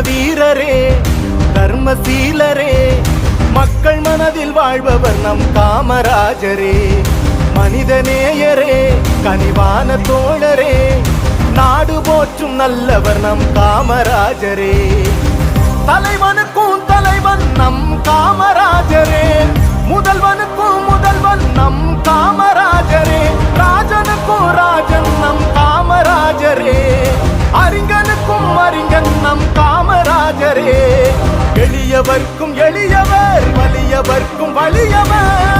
வீரரே தர்மசீலரே மக்கள் மனதில் வாழ்பவர் நம் காமராஜரே. மனிதநேயரே கனிவான தோழரே நாடு போற்றும் நல்லவர் நம் காமராஜரே. எளியவர்க்கும் எளியவர் வலியவர்க்கும் வலியவர்.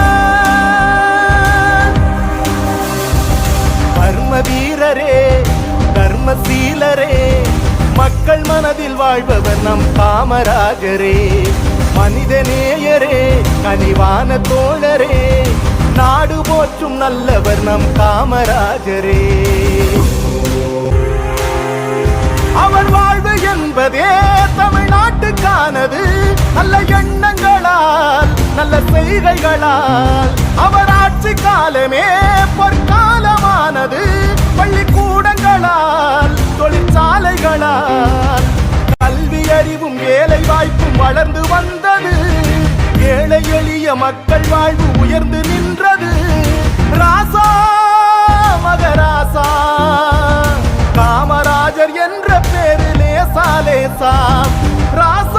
கர்ம வீரரே தர்மசீலரே மக்கள் மனதில் வாழ்பவர் நம் காமராஜரே. மனிதநேயரே கனிவான தோழரே நாடு போற்றும் நல்லவர் நம் காமராஜரே. அவர் வாழ்வு என்பதே தமிழ்நாட்டுக்கானது. நல்ல எண்ணங்களால் நல்ல செய்கைகளால். அவர் ஆட்சி காலமே பொற்காலமானது. பள்ளிக்கூடங்களால் தொழிற்சாலைகளால். கல்வி அறிவும் வேலை வாய்ப்பும் வளர்ந்து வந்தது. ஏழை எளிய மக்கள் வாழ்வு உயர்ந்து நின்றது. ராசா மகராசா. காமராஜர் என்ற பேரு லேசா லேசா ராசா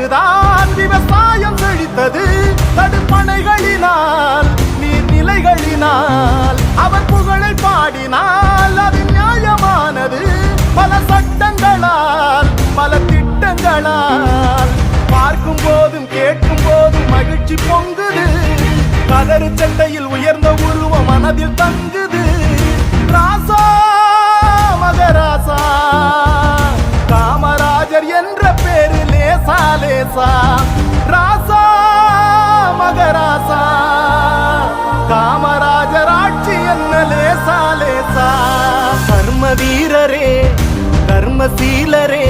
பிறகுதான் விவசாயம் செழித்தது. தடுப்பணைகளினால் நீர்நிலைகளினால் அவர் புகழை பாடினால் அது நியாயமானது. பல சட்டங்களால் பல திட்டங்களால் பார்க்கும் போதும் கேட்கும் போதும் மகிழ்ச்சி பொங்குது. கதறு சட்டையில் உயர்ந்த உருவம் மனதில் தங்குது. மகராசா காமராஜர் ஆட்சி என்ன லேசா லேசா. கர்ம வீரரே கர்மசீலரே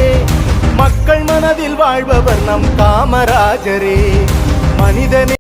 மக்கள் மனதில் வாழ்பவர் நம் காமராஜரே. மனிதனே